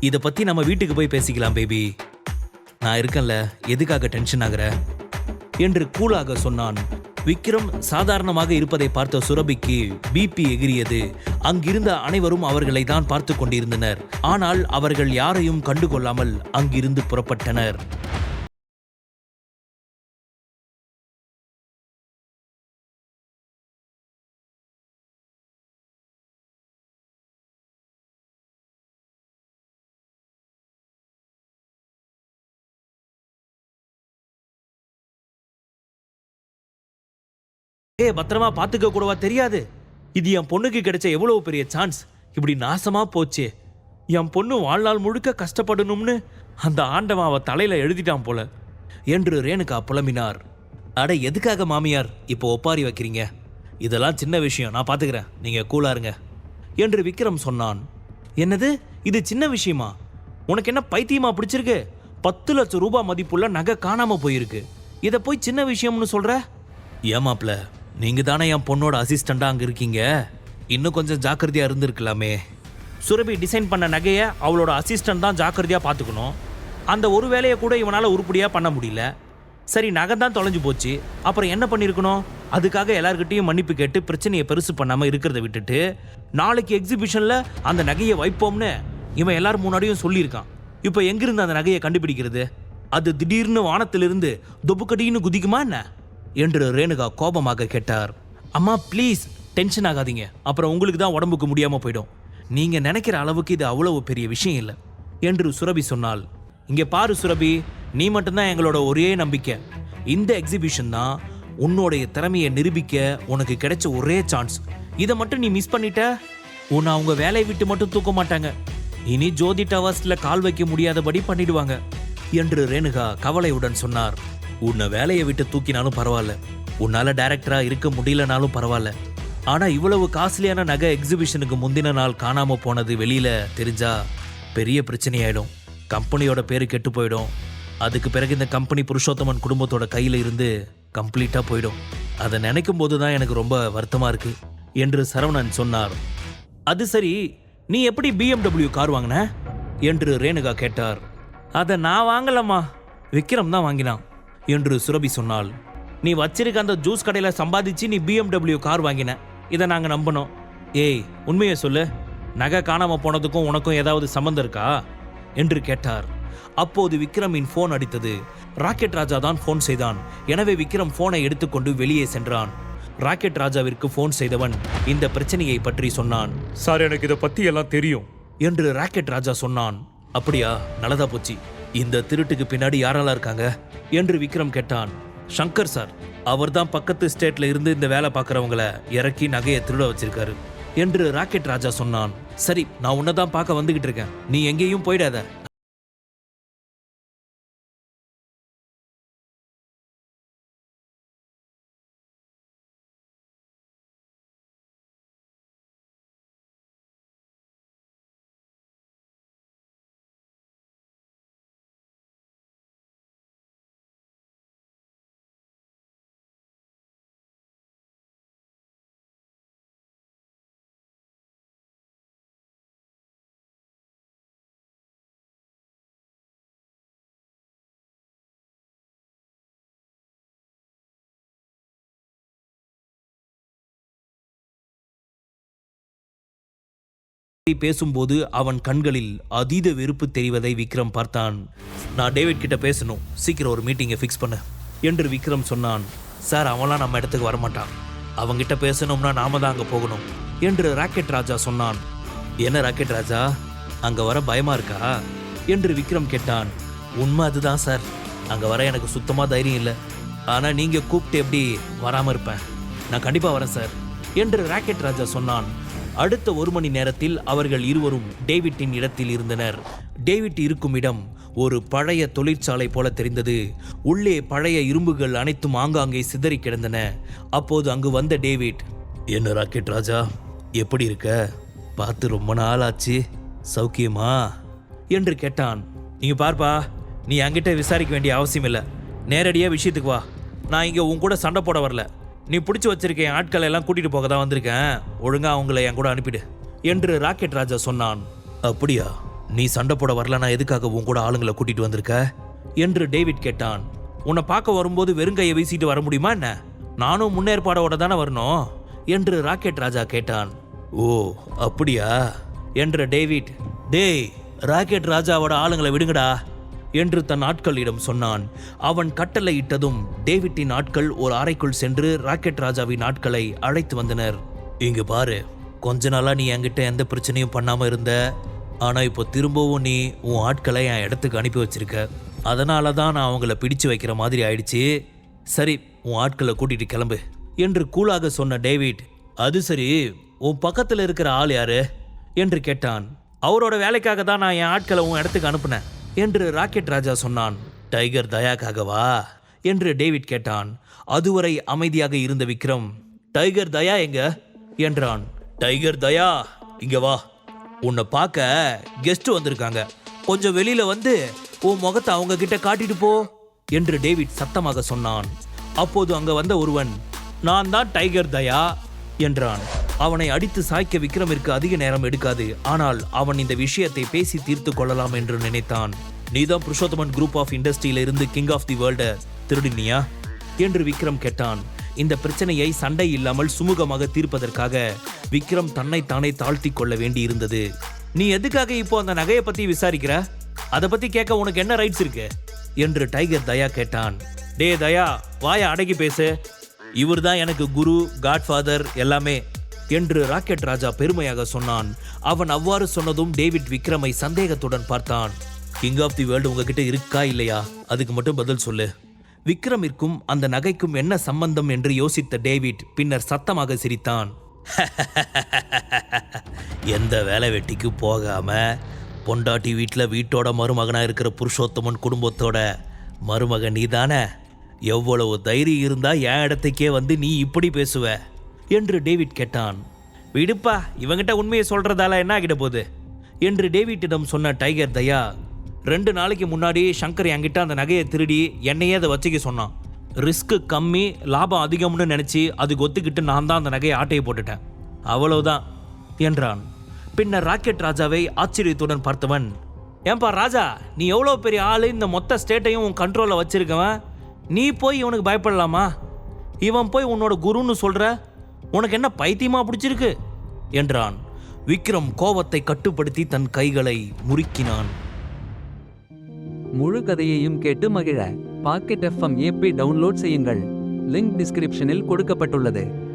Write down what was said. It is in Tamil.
இதை பத்தி நம்ம வீட்டுக்கு போய் பேசிக்கலாம் பேபி நான் இருக்கேன்ல எதுக்காக டென்ஷன் ஆகுற? என்று கூலாக சொன்னான். விக்ரம் சாதாரணமாக இருப்பதை பார்த்த சுரபிக்கு பிபி எகிரியது. அங்கிருந்த அனைவரும் அவர்களை தான் பார்த்து கொண்டிருந்தனர். ஆனால் அவர்கள் யாரையும் கண்டுகொள்ளாமல் அங்கிருந்து புறப்பட்டனர். ஏ பத்திரமா பாத்துக்க கூடவா தெரியாது? இது என் பொண்ணுக்கு கிடைச்ச எவ்வளவு பெரிய சான்ஸ் இப்படி நாசமா போச்சு. என் பொண்ணு வாழ்நாள் முழுக்க கஷ்டப்படணும்னு அந்த ஆண்டவன் அவ தலையில எழுதிட்டான் போல. என்று ரேணுகா புலம்பினார். அட எதுக்காக மாமியார் இப்போ ஒப்பாரி வைக்கிறீங்க? இதெல்லாம் சின்ன விஷயம். நான் பாத்துக்கிறேன் நீங்க கூலா இருங்க. என்று விக்ரம் சொன்னான். என்னது? இது சின்ன விஷயமா? உனக்கு என்ன பைத்தியமா பிடிச்சிருக்கு? பத்து லட்சம் ரூபாய் மதிப்புள்ள நகை காணாம போயிருக்கு. இதை போய் சின்ன விஷயம்னு சொல்ற? ஏமாப்ல நீங்க தானே என் பொண்ணோட அசிஸ்டண்டா அங்க இருக்கீங்க? இன்னும் கொஞ்சம் ஜாக்கிரதையா இருந்திருக்கலாமே. சுரபி டிசைன் பண்ண நகையை அவளோட அசிஸ்டன்ட் தான் ஜாக்கிரதையா பார்த்துக்கணும். அந்த ஒரு வேலையை கூட இவனால உருப்படியா பண்ண முடியல. சரி நகை தான் தொலைஞ்சு போச்சு. அப்புறம் என்ன பண்ணியிருக்கணும் அதுக்காக எல்லாருக்கிட்டையும் மன்னிப்பு கேட்டு பிரச்சனையை பெருசு பண்ணாம இருக்கிறத விட்டுட்டு நாளைக்கு எக்ஸிபிஷன்ல அந்த நகையை வைப்போம்னு இவன் எல்லாரும் முன்னாடியும் சொல்லியிருக்கான். இப்போ எங்கிருந்து அந்த நகையை கண்டுபிடிக்கிறது? அது திடீர்னு வானத்திலிருந்து தொப்புக்கடின்னு குதிக்குமா என்ன? என்று ரேணுகா கோபமாக கேட்டார். அம்மா ப்ளீஸ் டென்ஷன் ஆகாதீங்க. அப்புறம் உங்களுக்கு தான் உடம்புக்கு முடியாமல் போயிடும். நீங்கள் நினைக்கிற அளவுக்கு இது அவ்வளவு பெரிய விஷயம் இல்லை என்று சுரபி சொன்னாள். இங்கே பாரு சுரபி நீ மட்டும்தான் எங்களோட ஒரே நம்பிக்கை. இந்த எக்ஸிபிஷன் தான் உன்னுடைய திறமையை நிரூபிக்க உனக்கு கிடைச்ச ஒரே சான்ஸ் இதை மட்டும் நீ மிஸ் பண்ணிட்ட உன்னை அவங்க வேலையை விட்டு மட்டும் தூக்க மாட்டாங்க. இனி ஜோதி டவர்ஸில் கால் வைக்க முடியாதபடி பண்ணிடுவாங்க என்று ரேணுகா கவலையுடன் சொன்னார். உன்னை வேலையை விட்டு தூக்கினாலும் பரவாயில்ல. உன்னால டைரக்டரா இருக்க முடியலனாலும் பரவாயில்ல. ஆனா இவ்வளவு காஸ்ட்லியான நகை எக்ஸிபிஷனுக்கு முந்தின நாள் காணாம போனது வெளியில தெரிஞ்சா பெரிய பிரச்சனையாயிடும். கம்பெனியோட பேரு கெட்டு போயிடும். அதுக்கு பிறகு இந்த கம்பெனி புருஷோத்தமன் குடும்பத்தோட கையில இருந்து கம்ப்ளீட்டா போயிடும். அதை நினைக்கும் போது தான் எனக்கு ரொம்ப வருத்தமா இருக்கு என்று சரவணன் சொன்னார். அது சரி நீ எப்படி பிஎம்டபிள்யூ கார் வாங்கின? என்று ரேணுகா கேட்டார். அதை நான் வாங்கலம்மா. விக்ரம் தான் வாங்கினான். என்று சுரபி சொன்னாள். நீ வச்சிருக்க அந்த ஜூஸ் கடையில் சம்பாதிச்சு நீ பிஎம்டபிள்யூ கார் வாங்கின. இதை நாங்கள் நம்பணும். ஏய் உண்மையை சொல்லு. நகை காணாம போனதுக்கும் உனக்கும் ஏதாவது சம்மந்தம் இருக்கா? என்று கேட்டார். அப்போது விக்ரமின் ஃபோன் அடித்தது. ராக்கெட் ராஜா தான் ஃபோன் செய்தான். எனவே விக்ரம் ஃபோனை எடுத்துக்கொண்டு வெளியே சென்றான். ராக்கெட் ராஜாவிற்கு ஃபோன் செய்தவன் இந்த பிரச்சனையை பற்றி சொன்னான். சார் எனக்கு இதை பத்தி எல்லாம் தெரியும். என்று ராக்கெட் ராஜா சொன்னான். அப்படியா? நல்லதா போச்சு. இந்த திருட்டுக்கு பின்னாடி யாரெல்லாம் இருக்காங்க? என்று விக்ரம் கேட்டான். சங்கர் சார் அவர்தான் பக்கத்து ஸ்டேட்ல இருந்து இந்த வேலை பார்க்குறவங்கள இறக்கி நகையை திருட வச்சிருக்காரு. என்று ராக்கெட் ராஜா சொன்னான். சரி நான் உன்னதான் பார்க்க வந்துகிட்டு இருக்கேன். நீ எங்கேயும் போயிடாத. பேசும்போது அவன் கண்களில் அதீத வெறுப்பு தெரிவதை விக்ரம் பார்த்தான். நான் டேவிட் கிட்ட பேசணும். சீக்கிரம் ஒரு மீட்டிங்கை ஃபிக்ஸ் பண்ண என்று விக்ரம் சொன்னான். சார் அவன்லாம் நம்ம இடத்துக்கு வரமாட்டான். அவங்கிட்ட பேசணும்னா நாம தான் அங்கே போகணும் என்று ராக்கெட் ராஜா சொன்னான். என்ன ராக்கெட் ராஜா? அங்கே வர பயமா இருக்கா? என்று விக்ரம் கேட்டான். உண்மை அதுதான் சார். அங்கே வர எனக்கு சுத்தமாக தைரியம் இல்லை. ஆனால் நீங்கள் கூப்பிட்டு எப்படி வராமல் இருப்பேன். நான் கண்டிப்பாக வரேன் சார் என்று ராக்கெட் ராஜா சொன்னான். அடுத்த ஒரு மணி நேரத்தில் அவர்கள் இருவரும் டேவிட்டின் இடத்தில் இருந்தனர். டேவிட் இருக்கும் இடம் ஒரு பழைய தொழிற்சாலை போல தெரிந்தது. உள்ளே பழைய இரும்புகள் அனைத்தும் ஆங்காங்கே சிதறி கிடந்தன. அப்போது அங்கு வந்த டேவிட் என்ன ராக்கெட் ராஜா எப்படி இருக்க? பார்த்து ரொம்ப நாள் ஆச்சு சௌக்கியமா? என்று கேட்டான். நீங்க பார்ப்பா நீ என்கிட்ட விசாரிக்க வேண்டிய அவசியம் இல்லை நேரடியாக விஷயத்துக்கு வா. நான் இங்கே உன் கூட சண்டை போட வரல. நீ பிடிச்சி வச்சிருக்க என் ஆட்களை எல்லாம் கூட்டிட்டு போக தான் வந்திருக்கேன். ஒழுங்கா அவங்கள என் கூட அனுப்பிடு. என்று ராக்கெட் ராஜா சொன்னான். அப்படியா? நீ சண்டை போட வரலனா எதுக்காக உன் கூட ஆளுங்களை கூட்டிட்டு வந்திருக்க? என்று டேவிட் கேட்டான். உன்னை பார்க்க வரும்போது வெறுங்கையை வீசிட்டு வர முடியுமா என்ன? நானும் முன்னேற்பாடோட தானே வரணும்? என்று ராக்கெட் ராஜா கேட்டான். ஓ அப்படியா? என்ற டேவிட். டேய் ராக்கெட் ராஜாவோட ஆளுங்களை விடுங்கடா. என்று தன் ஆட்களிடம் சொன்னான். அவன் கட்டளையிட்டதும் டேவிட்டின் ஆட்கள் ஒரு அறைக்குள் சென்று ராக்கெட் ராஜாவின் ஆட்களை அழைத்து வந்தனர். இங்கு பாரு கொஞ்ச நாளா நீ என்கிட்ட எந்த பிரச்சனையும் பண்ணாம இருந்த. ஆனா இப்போ திரும்பவும் நீ உன் ஆட்களை என் இடத்துக்கு அனுப்பி வச்சிருக்க. அதனால தான் நான் அவங்கள பிடிச்சு வைக்கிற மாதிரி ஆயிடுச்சு. சரி உன் ஆட்களை கூட்டிட்டு கிளம்பு என்று கூலாக சொன்ன டேவிட். அது சரி உன் பக்கத்தில் இருக்கிற ஆள் யாரு? என்று கேட்டான். அவரோட வேலைக்காக தான் நான் என் ஆட்களை உன் இடத்துக்கு அனுப்புனேன். என்று ராக்கெட் ராஜா சொன்னான். டைகர் தயாக்காகவா? என்று டேவிட் கேட்டான். அதுவரை அமைதியாக இருந்த விக்ரம் டைகர் தயா எங்க? என்றான். டைகர் தயா இங்க வா. உன்னை பார்க்க கெஸ்ட் வந்திருக்காங்க. கொஞ்சம் வெளியில வந்து உன் முகத்தை அவங்க கிட்ட காட்டிட்டு போ என்று டேவிட் சத்தமாக சொன்னான். அப்போது அங்க வந்த ஒருவன் நான் தான் டைகர் தயா என்றான். அவனை அடித்து சாய்க்க விக்ரமிற்கு அதிக நேரம் எடுக்காது. ஆனால் அவன் இந்த விஷயத்தை பேசி தீர்த்து கொள்ளலாம் என்று நினைத்தான். நீதான் புருஷோத்தமன் குரூப் ஆஃப் இண்டஸ்ட்ரியில இருந்து கிங் ஆஃப் தி வேர்ல்ட திருடினியா? என்று விக்ரம் கேட்டான். இந்த பிரச்சனையை சண்டை இல்லாமல் சுமூகமாக தீர்ப்பதற்காக விக்ரம் தன்னை தானே தாழ்த்தி கொள்ள வேண்டி இருந்தது நீ எதுக்காக இப்போ அந்த நகையை பத்தி விசாரிக்கிற? அதை பத்தி கேட்க உனக்கு என்ன ரைட்ஸ் இருக்கு? என்று டைகர் தயா கேட்டான். டே தயா வாய அடக்கி பேசு. இவர்தான் எனக்கு குரு காட்ஃபாதர் எல்லாமே. என்று ராக்கெட் ராஜா பெருமையாக சொன்னான். அவன் அவ்வாறு சொன்னதும் டேவிட் விக்ரமை சந்தேகத்துடன் பார்த்தான். கிங் ஆஃப் தி வேர்ல்டு உங்ககிட்ட இருக்கா இல்லையா? அதுக்கு மட்டும் பதில் சொல்லு. விக்ரமிற்கும் அந்த நகைக்கும் என்ன சம்பந்தம் என்று யோசித்த டேவிட் பின்னர் சத்தமாக சிரித்தான். எந்த வேலை வெட்டிக்கு போகாம பொண்டாட்டி வீட்டில் வீட்டோட மருமகனாக இருக்கிற புருஷோத்தமன் குடும்பத்தோட மருமகன் நீ தானே எவ்வளவு தைரியம் இருந்தால் என் இடத்துக்கே வந்து நீ இப்படி பேசுவ? என்று டேவிட் கேட்டான். விடுப்பா இவங்கிட்ட உண்மையை சொல்றதால என்ன ஆகிட போகுது? என்று டேவிட்டிடம் சொன்ன டைகர் தயா ரெண்டு நாளைக்கு முன்னாடி சங்கர் என்கிட்ட அந்த நகையை திருடி என்னையே அதை வச்சுக்க சொன்னான். ரிஸ்க்கு கம்மி லாபம் அதிகம்னு நினச்சி அதுக்கு ஒத்துக்கிட்டு நான் தான் அந்த நகையை ஆட்டையை போட்டுட்டேன். அவ்வளவுதான் என்றான். பின்னர் ராக்கெட் ராஜாவை ஆச்சரியத்துடன் பார்த்தவன் ஏன்பா ராஜா நீ எவ்வளோ பெரிய ஆளு இந்த மொத்த ஸ்டேட்டையும் உன் கண்ட்ரோலில் வச்சிருக்கவன்? நீ போய் இவனுக்கு பயப்படலாமா? இவன் போய் உன்னோட குருன்னு சொல்கிற உனக்கு என்ன பைத்தியமா பிடிச்சிருக்கு? என்றான். விக்ரம் கோபத்தை கட்டுப்படுத்தி தன் கைகளை முறுக்கினான். முழு கதையையும் கேட்டு மகிழ. பாக்கெட் எஃப்எம் ஏபி டவுன்லோட் செய்யுங்கள். லிங்க் டிஸ்கிரிப்ஷனில் கொடுக்கப்பட்டுள்ளது.